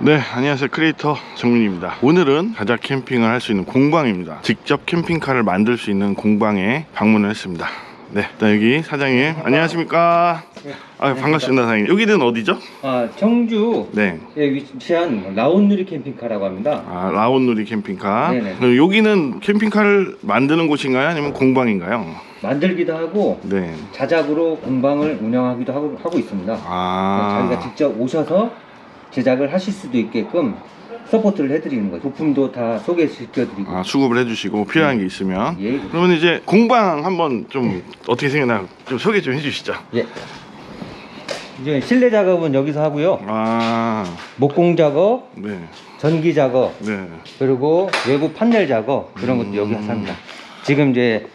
네, 안녕하세요. 크리에이터 정민입니다. 오늘은 가자 캠핑을 할 수 있는 공방입니다. 직접 캠핑카를 만들 수 있는 공방에 방문을 했습니다. 네, 일단 여기 사장님, 안녕하십니까? 아, 반갑습니다, 사장님. 여기는 어디죠? 아, 청주에 네. 위치한 라온누리 캠핑카라고 합니다. 아, 라온누리 캠핑카. 네네. 여기는 캠핑카를 만드는 곳인가요? 아니면 공방인가요? 만들기도 하고 네. 자작으로 공방을 운영하기도 하고, 하고 있습니다. 아. 자기가 직접 오셔서 제작을 하실 수도 있게끔 서포트를 해드리는 거죠. 부품도 다 소개시켜드리고. 아, 수급을 해주시고 필요한 게 있으면. 예. 그러면 이제 공방 한번 좀 어떻게 생겼나 좀 소개 좀 해주시죠. 예. 이제 실내 작업은 여기서 하고요. 아, 목공 작업, 네, 전기 작업, 네. 그리고 외부 판넬 작업 그런 것도 음. 여기서 합니다. 지금 이제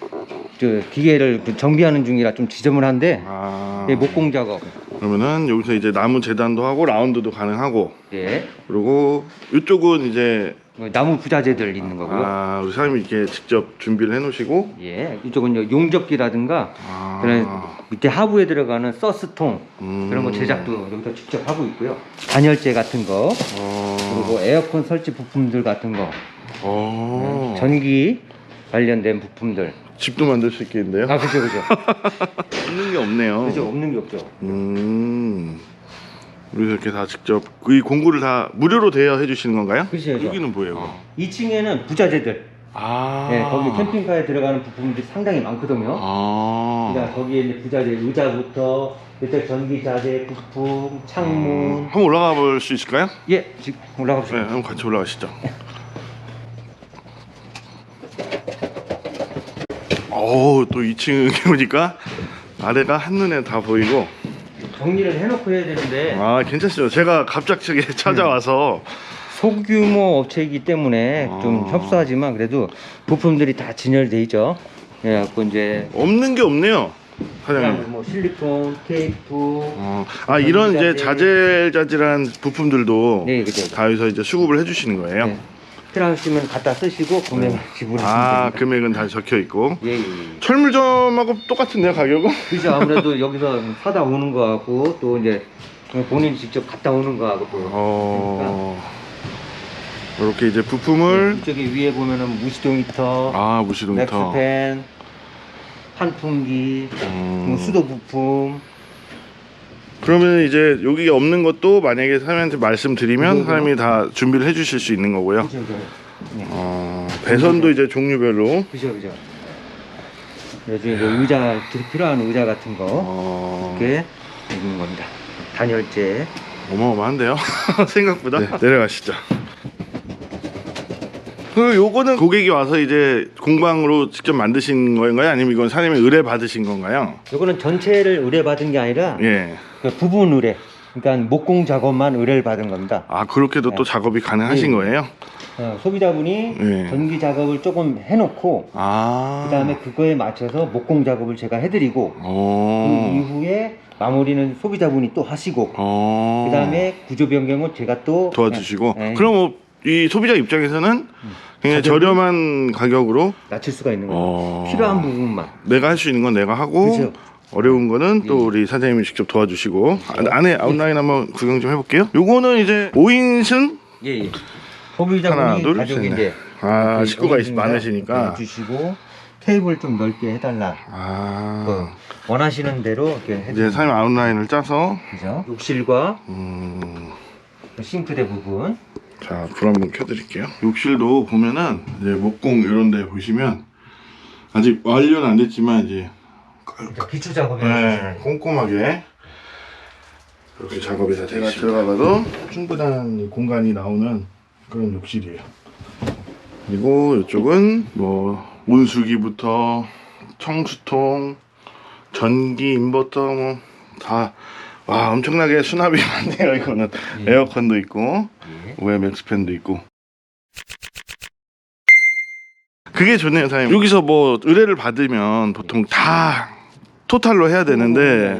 저 기계를 그 정비하는 중이라 좀 지저분한데 아, 예, 목공 작업. 그러면은 여기서 이제 나무 재단도 하고 라운드도 가능하고 예. 그리고 이쪽은 이제 뭐 나무 부자재들 있는 거고요. 아 우리 사장님이 이렇게 직접 준비를 해놓으시고 예. 이쪽은 용접기라든가 아, 그런 밑에 하부에 들어가는 서스통 음. 그런 거 제작도 여기서 직접 하고 있고요. 단열재 같은 거 어, 그리고 에어컨 설치 부품들 같은 거 어, 전기 관련된 부품들. 집도 만들 수 있겠는데요? 아 그죠 그죠. 있는 게 없네요. 그죠 없는 게 없죠. 음, 그래서 이렇게 다 직접 이 공구를 다 무료로 대여해 주시는 건가요? 그죠, 그죠. 여기는 뭐예요? 2층에는 부자재들. 아, 예, 거기 캠핑카에 들어가는 부품들이 상당히 많거든요. 아, 그러니까 거기에 이제 부자재 의자부터 밑에 전기 자재 부품, 음, 창문. 한번 올라가 볼 수 있을까요? 예, 지금 네, 올라갑시다. 한번 같이 올라가시죠. 어우, 또 2층 보니까 아래가 한눈에 다 보이고 정리를 해놓고 해야 되는데 아 괜찮죠 제가 갑작스레 찾아와서 소규모 업체이기 때문에 좀 아. 협소하지만 그래도 부품들이 다 진열돼 있죠. 예, 갖고 이제 없는 게 없네요 사장님 뭐 실리콘, 테이프, 어, 아 이런 이제 자질자질한 부품들도 네, 그죠. 다 여기서 이제 수급을 해주시는 거예요 네. 필요하시면 갖다 쓰시고 구매 지불하시면 아 됩니다. 금액은 다 적혀 있고 예, 예, 예. 철물점하고 똑같은데요 가격은? 그죠 아무래도 여기서 사다 오는 거 같고 또 이제 본인이 직접 갔다 오는 거 하고 또 어... 이렇게 이제 부품을 이쪽에 위에 보면은 무시동 히터, 아 무시동부터 넥스펜, 환풍기, 음. 뭐 수도 부품 그러면 이제 여기 없는 것도 만약에 사장님한테 말씀드리면 그죠, 그죠. 사장님이 다 준비를 해주실 수 있는 거고요. 그죠 그죠 네. 어, 배선도 이제 종류별로. 그죠 그죠 요즘 이제 의자 필요한 의자 같은 거 어, 이렇게 있는 겁니다 단열재 어마어마한데요. 생각보다. 네, 내려가시죠. 그 요거는 고객이 와서 이제 공방으로 직접 만드신 건가요? 아니면 이건 사장님이 의뢰 받으신 건가요? 요거는 전체를 의뢰받은 게 아니라 예. 그 부분 의뢰 그러니까 목공 작업만 의뢰를 받은 겁니다 아 그렇게도 또 작업이 가능하신 네. 거예요? 어, 소비자분이 네. 전기 작업을 조금 해놓고 아. 그 다음에 그거에 맞춰서 목공 작업을 제가 해드리고 그 어. 이후에 마무리는 소비자분이 또 하시고 어. 그 다음에 구조 변경은 제가 또 도와주시고. 네, 네, 그럼 뭐 이 소비자 입장에서는 굉장히 가격이- 저렴한 가격으로 낮출 수가 있는 거예요 어. 필요한 부분만 내가 할 수 있는 건 내가 하고 그죠. 어려운 거는 또 예. 우리 사장님이 직접 도와주시고. 아, 안에 아웃라인 한번 구경 좀 해볼게요. 요거는 이제 5인승? 예예. 하나, 소비자분이 둘, 가족이 셋, 이제 아 이렇게 식구가 있, 많으시니까. 주시고 테이블 좀 넓게 해달라. 아. 그 원하시는 대로 이렇게 이제 해드리죠 사장님 아웃라인을 짜서. 그죠? 욕실과 음, 그 싱크대 부분. 자, 불 한번 켜드릴게요. 욕실도 보면은 이제 목공 이런 데 보시면 아직 완료는 안 됐지만 이제 그러니까 기초 작업이 네, 꼼꼼하게 그렇게 작업이 다 제가 들어가봐도 충분한 이 공간이 나오는 그런 욕실이에요. 그리고 이쪽은 뭐 온수기부터 청수통, 전기, 인버터 뭐 다 와 엄청나게 수납이 많네요. 이거는 예. 에어컨도 있고 예. 왜 맥스팬도 있고 그게 좋네요 사장님 여기서 뭐 의뢰를 받으면 보통 다 토탈로 해야 되는데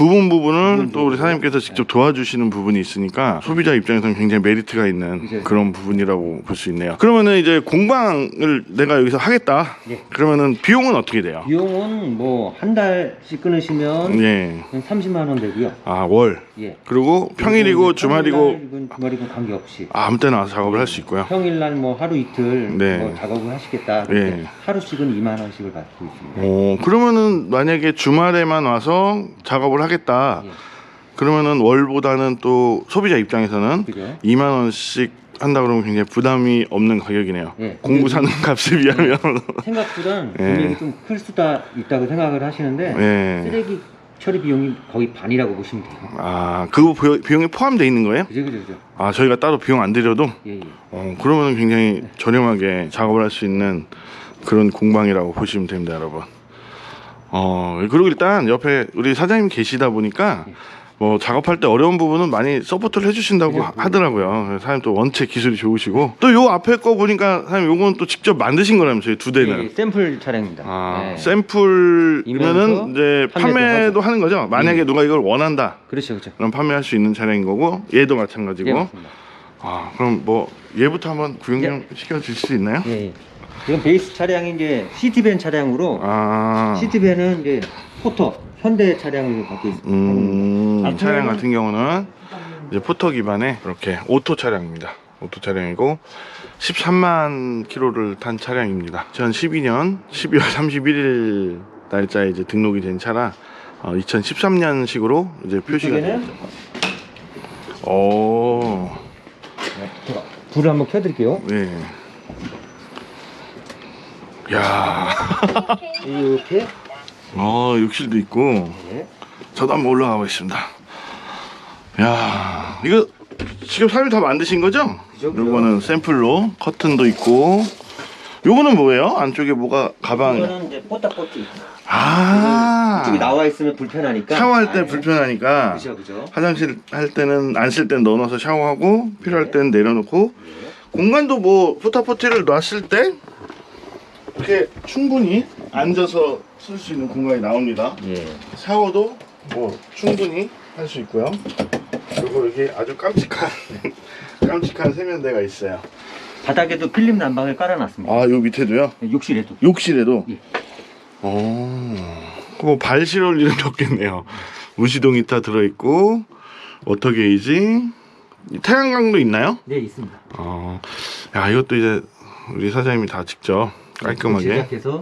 부분 부분을 부분 또 우리. 사장님께서 직접 도와주시는 부분이 있으니까 소비자 입장에서는 굉장히 메리트가 있는 그런 부분이라고 볼 수 있네요. 그러면은 이제 공방을 내가 여기서 하겠다. 예. 그러면은 비용은 어떻게 돼요? 비용은 뭐 한 달씩 끊으시면 예. 한 30만 원 되고요. 아, 월. 예. 그리고 평일이고 주말이고 평일날, 주말이고 관계없이 아, 아무 때나 와서 작업을 할 수 있고요. 평일날 뭐 하루 이틀 네. 뭐 작업을 하시겠다. 예. 하루씩은 2만 원씩을 받고 있습니다. 어, 그러면은 만약에 주말에만 와서 작업을 하 겠다. 예. 그러면은 월보다는 또 소비자 입장에서는 그죠? 2만 원씩 한다 그러면 굉장히 부담이 없는 가격이네요. 예. 공구 사는 값에 비하면 생각보다는 예. 금액이 좀 클 수도 있다고 생각을 하시는데 예. 쓰레기 처리 비용이 거의 반이라고 보시면 돼요. 아, 그거 비- 비용에 포함되어 있는 거예요? 그죠, 그죠, 그죠. 아, 저희가 따로 비용 안 들여도 예, 예. 어, 그러면 굉장히 저렴하게 작업을 할 수 있는 그런 공방이라고 보시면 됩니다, 여러분. 어, 그리고 일단 옆에 우리 사장님 계시다 보니까 뭐 작업할 때 어려운 부분은 많이 서포트를 해주신다고. 하- 하더라고요. 사장님 또 원체 기술이 좋으시고 또 요 앞에 거 보니까 사장님 요건 또 직접 만드신 거라면서요, 두 대는. 예, 예, 샘플 차량입니다. 아, 예. 샘플이면은 이제 판매도 판매도 하는 거죠. 만약에 예. 누가 이걸 원한다. 그렇죠, 그렇죠. 그럼 판매할 수 있는 차량인 거고 얘도 예, 마찬가지고. 맞습니다. 아, 그럼 뭐 얘부터 한번 구경 좀 시켜줄 수 있나요? 예, 예. 지금 베이스 차량이 이제 시티밴 차량으로 아, 시티밴은 이제 포터 현대 차량을 갖고 있습니다. 음, 이 차량 같은 경우는 이제 포터 기반의 이렇게 오토 차량입니다. 오토 차량이고 13만 킬로를 탄 차량입니다. 2012년 12월 31일 날짜에 이제 등록이 된 차라 어, 2013년식으로 이제 표시가 이쪽에는 되죠. 오, 제가 불을 한번 켜드릴게요. 네. 야, 이렇게. 어 욕실도 있고 예. 저도 한번 올라가 보겠습니다. 야, 이거 지금 사장님 다 만드신 거죠? 그죠, 그죠. 요거는 샘플로 커튼도 있고. 요거는 뭐예요? 안쪽에 뭐가 가방? 이거는 이제 뽀딱뽀띠. 아, 이쪽에 나와 있으면 불편하니까. 샤워할 때 아예. 불편하니까 그죠, 그죠. 화장실 할 때는 안쓸 때는 넣어놔서 샤워하고 필요할 네. 때는 내려놓고 예. 공간도 뭐 포타포티를 놨을 때 이렇게 충분히 앉아서 쓸 수 있는 공간이 나옵니다. 예. 샤워도 뭐 충분히 할 수 있고요. 그리고 이렇게 아주 깜찍한 깜찍한 세면대가 있어요. 바닥에도 필름 난방을 깔아놨습니다. 아, 요 밑에도요? 욕실에도. 욕실에도. 예. 어. 뭐 발실 올 일은 없겠네요. 무시동 히터 들어 있고 워터 게이지 태양광도 있나요? 네, 있습니다. 어. 야, 이것도 이제 우리 사장님이 다 직접 깔끔하게 제작해서.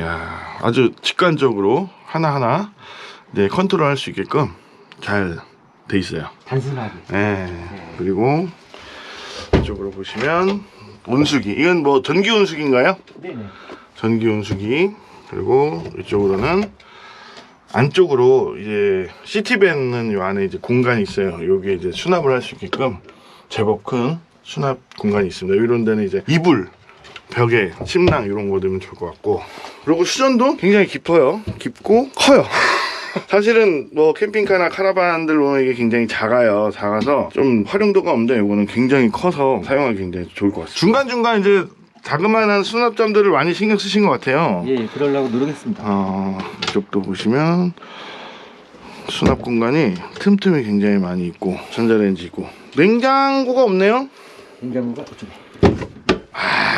야, 아주 직관적으로 하나하나 네, 컨트롤 할 수 있게끔 잘 돼 있어요. 단순하게. 네. 그리고 이쪽으로 보시면 온수기. 이건 뭐 전기 온수기인가요? 네, 네. 전기 온수기. 그리고 이쪽으로는 안쪽으로 이제 시티밴은 요 안에 이제 공간이 있어요. 여기에 이제 수납을 할 수 있게끔 제법 큰 수납 공간이 있습니다. 이런 데는 이제 이불, 벽에 침낭 이런 거 넣으면 좋을 것 같고. 그리고 수전도 굉장히 깊어요. 깊고 커요. 사실은 뭐 캠핑카나 카라반들 보면 이게 굉장히 작아요. 작아서 좀 활용도가 없는데 이거는 굉장히 커서 사용하기 굉장히 좋을 것 같습니다. 중간중간 이제 자그마한 수납점들을 많이 신경 쓰신 것 같아요. 예, 그러려고 노력했습니다. 어, 이쪽도 보시면 수납 공간이 틈틈이 굉장히 많이 있고 전자레인지 있고 냉장고가 없네요. 냉장고가 이쪽에.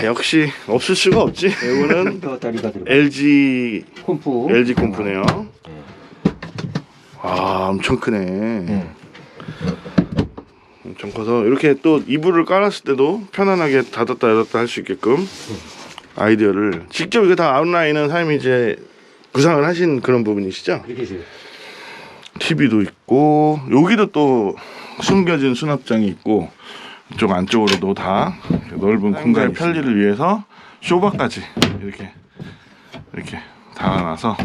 아 역시 없을 수가 없지. 이거는 더 다리가 들어가. LG 콤프. LG 콤프네요. 예. 아 엄청 크네. 예. 엄청 커서 이렇게 또 이불을 깔았을 때도 편안하게 닫았다 열었다 할 수 있게끔 아이디어를 직접 이게 다 아웃라인은 사장님이 이제 구상을 하신 그런 부분이시죠? 이렇게 지금. TV도 있고 여기도 또 숨겨진 수납장이 있고 이쪽 안쪽으로도 다 넓은 공간의 편리를 위해서 쇼바까지 이렇게 이렇게 달아놔서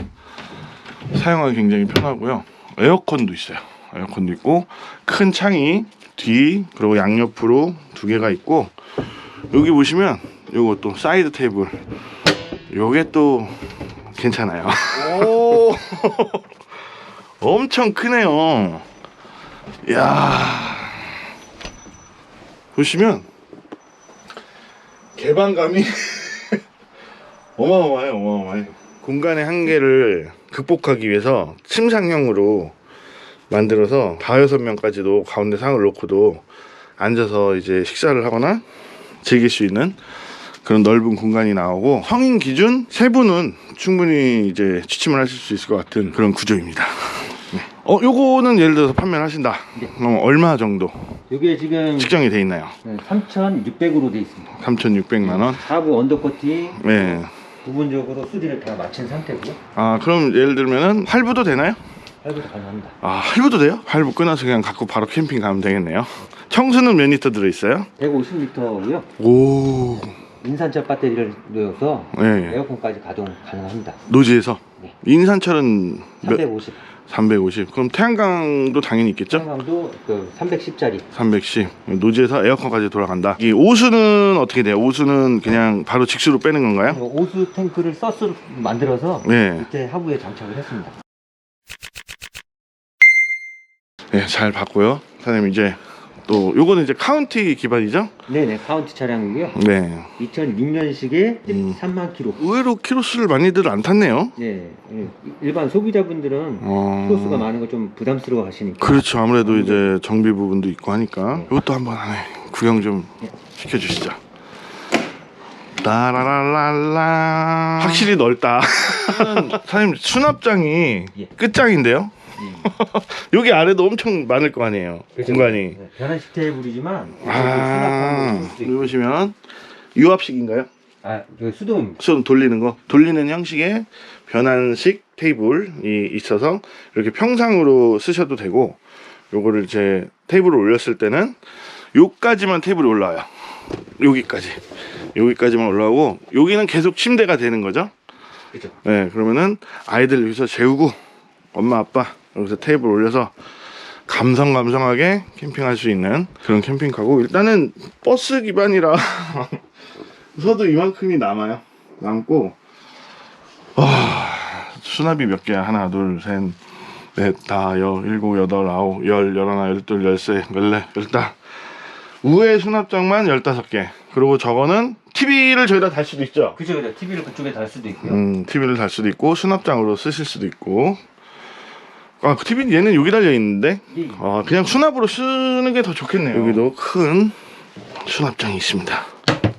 사용하기 굉장히 편하고요. 에어컨도 있어요. 에어컨도 있고 큰 창이 뒤 그리고 양옆으로 두 개가 있고 여기 보시면 또 사이드 테이블. 요게 또 괜찮아요. 오. 엄청 크네요. 야. 보시면 개방감이 어마어마해요, 어마어마해. 공간의 한계를 극복하기 위해서 침상형으로 만들어서 다여섯 명까지도 가운데 상을 놓고도 앉아서 이제 식사를 하거나 즐길 수 있는 그런 넓은 공간이 나오고 성인 기준 세 분은 충분히 이제 취침을 하실 수 있을 것 같은 그런 구조입니다. 네. 어, 요거는 예를 들어서 판매를 하신다. 네. 그럼 얼마 정도 이게 지금 측정이 돼 있나요? 3,600으로 돼 있습니다. 3,600만 원. 하부 언더커팅 네. 부분적으로 수리를 다 마친 상태고요. 아, 그럼 예를 들면은 할부도 되나요? 할부도 가능합니다. 아, 할부도 돼요? 할부 끊어서 그냥 갖고 바로 캠핑 가면 되겠네요. 청수는 몇 리터 들어 있어요? 150리터고요. 오. 인산철 배터리를 넣어서 네. 에어컨까지 가동 가능합니다. 노지에서 네. 인산철은 몇 350. 350. 그럼 태양광도 당연히 있겠죠? 태양광도 그 310짜리 310. 노지에서 에어컨까지 돌아간다. 이 오수는 어떻게 돼요? 오수는 그냥 바로 직수로 빼는 건가요? 오수 탱크를 서스로 만들어서 네. 밑에 하부에 장착을 했습니다. 네, 잘 봤고요. 사장님 이제 또 요거는 이제 카운티 기반이죠? 네네 카운티 차량이고요. 네. 2006년식에 음. 3만 킬로. 의외로 키로수를 많이들 안 탔네요. 네, 예. 일반 소비자분들은 어. 키로수가 많은 거 좀 부담스러워 하시니까. 그렇죠. 아무래도 이제 정비 부분도 있고 하니까 네. 이것도 한번 안에 구경 좀 네. 시켜주시죠. 따라라라라 확실히 넓다. 사장님 수납장이 예. 끝장인데요. 예. 여기 아래도 엄청 많을 거 아니에요. 그렇죠. 공간이. 네, 변환식 테이블이지만 아, 여기 보시면 유압식인가요? 아, 저 수동 손 돌리는 거 돌리는 형식의 변환식 테이블이 있어서 이렇게 평상으로 쓰셔도 되고 요거를 이제 테이블을 올렸을 때는 요까지만 테이블이 올라와요 여기까지 여기까지만 올라오고 여기는 계속 침대가 되는 거죠 그죠. 네 그러면은 아이들 여기서 재우고 엄마 아빠 여기서 테이블 올려서 감성 감성하게 캠핑할 수 있는 그런 캠핑카고 일단은 버스 기반이라 서도 이만큼이 남아요 남고 와 수납이 몇 개야 하나 둘셋넷 다 여 일곱 여덟 아홉 열 열하나 열둘 열세 열네 열다 우회 수납장만 열다섯 개 그리고 저거는 TV를 저기다 달 수도 있죠 그죠, 그죠. TV를 그쪽에 달 수도 있고요. 음, TV를 달 수도 있고 수납장으로 쓰실 수도 있고. 아, 그 TV 얘는 여기 달려 있는데. 이- 아, 그냥 수납으로 쓰는 게 더 좋겠네요. 여기도 큰 수납장이 있습니다.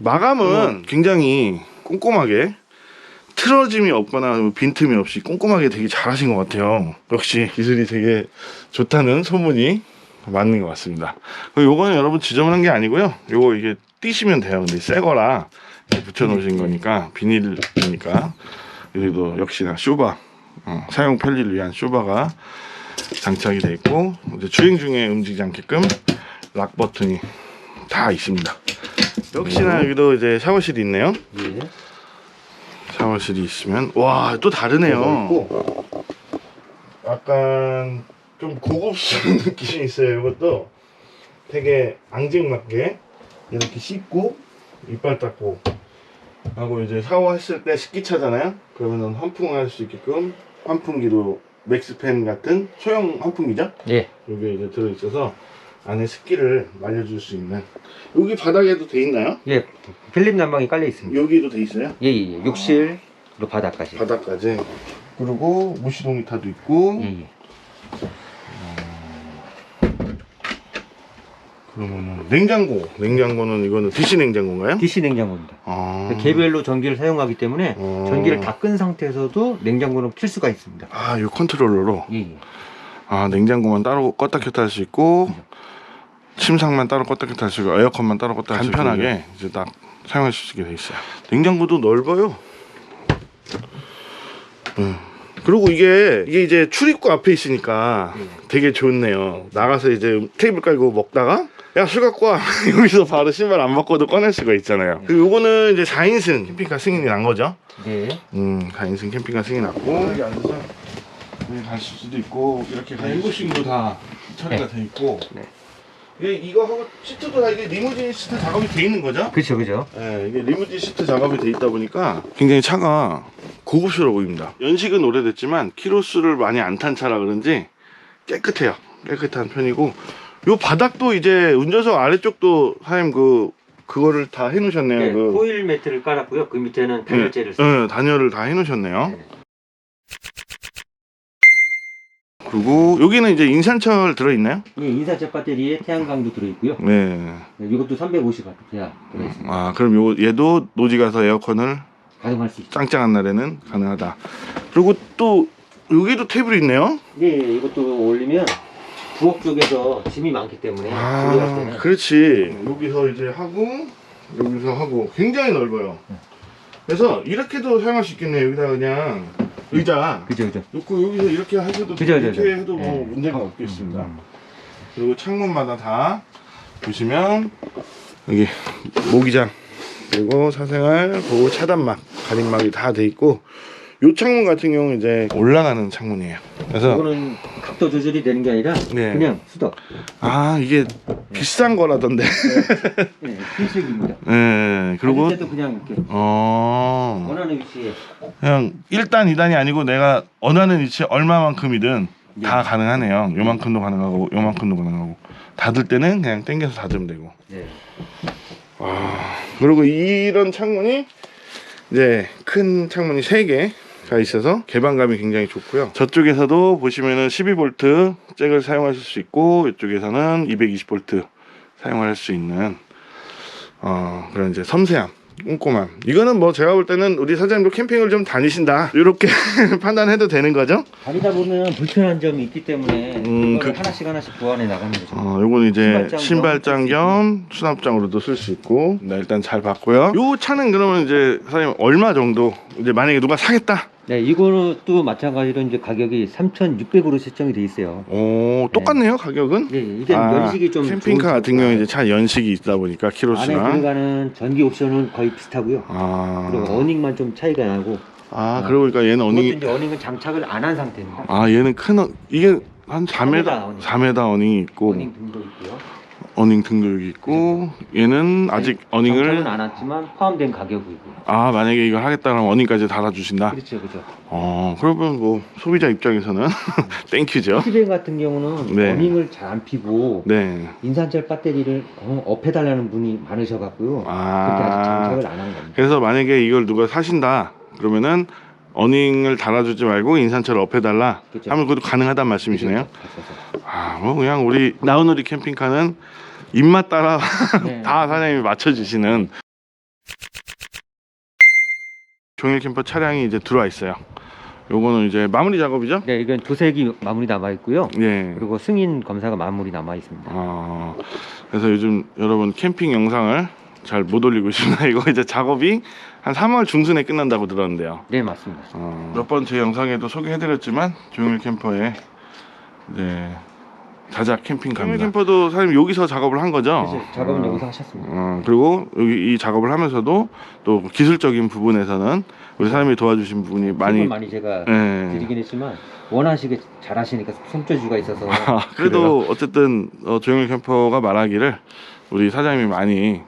마감은 굉장히 꼼꼼하게 틀어짐이 없거나 빈틈이 없이 꼼꼼하게 되게 잘하신 것 같아요. 역시 기술이 되게 좋다는 소문이 맞는 것 같습니다. 요거는 여러분 지저분한 게 아니고요. 요거 이게 띄시면 돼요. 근데 새 거라 이렇게 붙여 놓으신 거니까 비닐이니까 여기도 역시나 쇼바 어, 사용 편리를 위한 쇼바가 장착이 돼 있고 이제 주행 중에 움직이지 않게끔 락 버튼이 다 있습니다. 역시나 여기도 이제 샤워실이 있네요. 예. 샤워실이 있으면 와 또 다르네요. 있고 약간 좀 고급스러운 느낌이 있어요. 이것도 되게 앙증맞게 이렇게 씻고 이빨 닦고 하고 이제 샤워했을 때 식기 차잖아요. 그러면은 환풍할 수 있게끔 환풍기도 맥스팬 같은 소형 환풍기죠. 예. 여기 이제 들어 있어서 안에 습기를 말려줄 수 있는 여기 바닥에도 돼 있나요? 예. 필립 난방이 깔려 있습니다. 여기도 돼 있어요? 예, 예. 예. 욕실로 바닥까지. 바닥까지 그리고 무시동 히터도 있고 예, 예. 그러면은 냉장고 냉장고는 이거는 DC 냉장고인가요? DC 냉장고입니다. 아, 개별로 전기를 사용하기 때문에 어. 전기를 다 끈 상태에서도 냉장고는 킬 수가 있습니다. 아, 이 컨트롤러로 예, 예. 아 냉장고만 따로 껐다 켰다 할 수 있고 침상만 따로 껐다 켰다 할 수 있고 에어컨만 따로 껐다 할 수 있고 간편하게 이제 딱 사용할 수 있게 돼 있어요. 냉장고도 넓어요. 음. 그리고 이게 이게 이제 출입구 앞에 있으니까 되게 좋네요. 나가서 이제 테이블 깔고 먹다가 야술 갖고 와 여기서 바로 신발 안 벗고도 꺼낼 수가 있잖아요. 그리고 요거는 이제 4인승 캠핑카 승인이 난 거죠. 네. 음, 4인승 캠핑카 승인이 났고 여기 앉아서 여기 갈 수도 있고 이렇게 헬부싱도 다 처리가 돼 있고 네. 이게 이거 하고 시트도 다 이게 리무진 시트 작업이 돼 있는 거죠? 그렇죠, 그죠. 네, 이게 리무진 시트 작업이 돼 있다 보니까 굉장히 차가 고급스러워 보입니다. 연식은 오래됐지만 키로수를 많이 안 탄 차라 그런지 깨끗해요. 깨끗한 편이고 요 바닥도 이제 운전석 아래쪽도 사장님 그 그거를 다 해놓으셨네요. 네, 그 호일 매트를 깔았고요. 그 밑에는 단열재를 씁니다. 네, 단열을 다 해놓으셨네요. 네. 그리고 여기는 이제 인산철 들어있나요? 예, 인산철 배터리에 태양광도 들어있고요. 네. 네, 이것도 350W 들어있습니다. 아 그럼 요 얘도 노지 가서 에어컨을 가동할 수 있죠. 짱짱한 날에는 가능하다. 그리고 또 여기도 테이블이 있네요. 네, 이것도 올리면 부엌 쪽에서 짐이 많기 때문에 조리할 때는 아, 그렇지. 여기서 이제 하고 여기서 하고 굉장히 넓어요. 그래서 이렇게도 사용할 수 있겠네 요. 여기다 그냥 의자 그죠, 그죠. 놓고 여기서 이렇게 하셔도 그죠, 이렇게 그죠, 그죠. 해도 뭐 네. 문제가 없겠습니다. 음. 그리고 창문마다 다 보시면 여기 모기장 그리고 사생활 보호 차단막 가림막이 다 돼 있고 요 창문 같은 경우는 이제 올라가는 창문이에요. 그래서 이거는 각도 조절이 되는 게 아니라 네. 그냥 수덕. 아 이게 비싼 거라던데. 네, 필수입니다. 네 그리고 때도 그냥 이렇게 어 원하는 위치에 그냥 1단 2단이 아니고 내가 원하는 위치에 얼마만큼이든 다 네. 가능하네요. 요만큼도 가능하고 요만큼도 가능하고 닫을 때는 그냥 당겨서 닫으면 되고. 네. 아, 그리고 이런 창문이 이제 큰 창문이 3개 가 있어서 개방감이 굉장히 좋고요. 저쪽에서도 보시면은 12V 잭을 사용하실 수 있고 이쪽에서는 220V 사용할 수 있는 어, 그런 이제 섬세함. 꼼꼼함. 이거는 뭐 제가 볼 때는 우리 사장님도 캠핑을 좀 다니신다. 이렇게 판단해도 되는 거죠? 다니다 보면 불편한 점이 있기 때문에 음, 그- 하나씩 하나씩 보완해 나가는 거죠. 어, 요건 이제 신발장 신발장 겸 수납장으로도 쓸 수 있고. 네, 일단 잘 봤고요. 요 차는 그러면 이제 사장님 얼마 정도? 이제 만약에 누가 사겠다. 네, 이거도 마찬가지로 이제 가격이 3,600으로 책정이 돼 있어요. 오, 똑같네요, 가격은. 네, 이게 아, 연식이 좀 캠핑카 좋은 같은 경우는 이제 차 연식이 있다 보니까 안에 키로수나. 들어가는 전기 옵션은 거의 비슷하고요. 아. 그리고 어닝만 좀 차이가 나고 아, 그러고 보니까 얘는 어닝이 이제 어닝은 장착을 안 한 상태입니다. 아, 얘는 큰 어, 이게 한 4m 4m 어닝. 4m 어닝이 있고 어닝 등도 있고요. 어닝 등급이 있고 얘는 아직 어닝을 안 왔지만 포함된 가격이고요. 아, 만약에 이걸 하겠다 그러면 어닝까지 달아 주신다. 그렇죠, 그렇죠. 어, 그러면 뭐 소비자 입장에서는 땡큐죠. 티뱅 같은 경우는 네. 어닝을 잘 안 피고 네. 인산철 배터리를 어, 업해달라는 분이 많으셔갖고요. 그렇게 아직 아. 장착을 안 한 겁니다. 그래서 만약에 이걸 누가 사신다 그러면은 어닝을 달아주지 말고 인산철을 업해달라 그죠. 하면 그것도 가능하단 말씀이시네요. 그래서. 아, 뭐 그냥 우리 나우누리 캠핑카는 입맛 따라 네. 다 사장님이 맞춰주시는 종일 캠퍼 차량이 이제 들어와 있어요. 요거는 이제 마무리 작업이죠? 네, 이건 도색이 마무리 남아 있고요. 예. 그리고 승인 검사가 마무리 남아 있습니다. 아, 그래서 요즘 여러분 캠핑 영상을 잘 못 올리고 있습니다. 이거 이제 작업이 한 3월 중순에 끝난다고 들었는데요. 네, 맞습니다. 어, 몇 번째 영상에도 소개해드렸지만 조용일 캠퍼의 네, 자작 캠핑카입니다. 조용일 캠퍼도 사장님 여기서 작업을 한 거죠? 그래서 작업은 어, 여기서 하셨습니다. 어, 그리고 여기 이 작업을 하면서도 또 기술적인 부분에서는 우리 사장님이 도와주신 부분이 많이 많이 많이 제가 예. 드리긴 했지만 원하시게 잘하시니까 손재주가 있어서 아, 그래도 어쨌든 어, 조용일 캠퍼가 말하기를 우리 사장님이 많이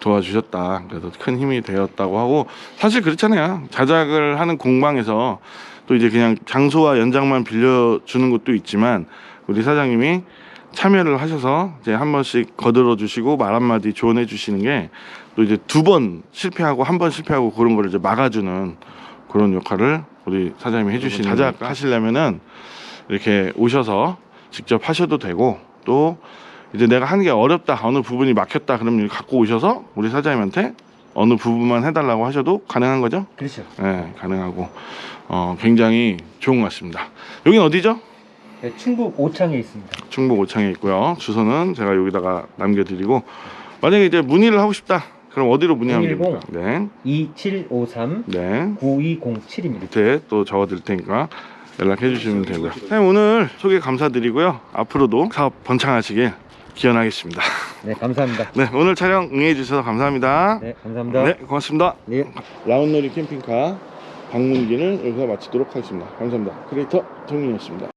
도와주셨다. 그래서 큰 힘이 되었다고 하고 사실 그렇잖아요. 자작을 하는 공방에서 또 이제 그냥 장소와 연장만 빌려주는 것도 있지만 우리 사장님이 참여를 하셔서 이제 한 번씩 거들어 주시고 말 한마디 조언해 주시는 게 또 이제 두 번 실패하고 한 번 실패하고 그런 거를 이제 막아주는 그런 역할을 우리 사장님이 해주시는 자작 하시려면은 이렇게 오셔서 직접 하셔도 되고 또 이제 내가 하는 게 어렵다 어느 부분이 막혔다 그러면 갖고 오셔서 우리 사장님한테 어느 부분만 해달라고 하셔도 가능한 거죠? 그렇죠. 네 가능하고 어, 굉장히 좋은 것 같습니다 여긴 어디죠? 네, 충북 오창에 있습니다. 충북 오창에 있고요 주소는 제가 여기다가 남겨드리고 만약에 이제 문의를 하고 싶다 그럼 어디로 문의하면 010. 됩니까? 네, 2753 네. 9207입니다. 밑에 또 적어드릴 테니까 연락해 주시면 되고요. 사장님 오늘 소개 감사드리고요. 앞으로도 사업 번창하시길 기원하겠습니다. 네, 감사합니다. 네, 오늘 촬영 응해 주셔서 감사합니다. 네, 감사합니다. 네, 고맙습니다. 네. 라운놀이 캠핑카 방문기는 여기서 마치도록 하겠습니다. 감사합니다. 크리에이터 정민이었습니다.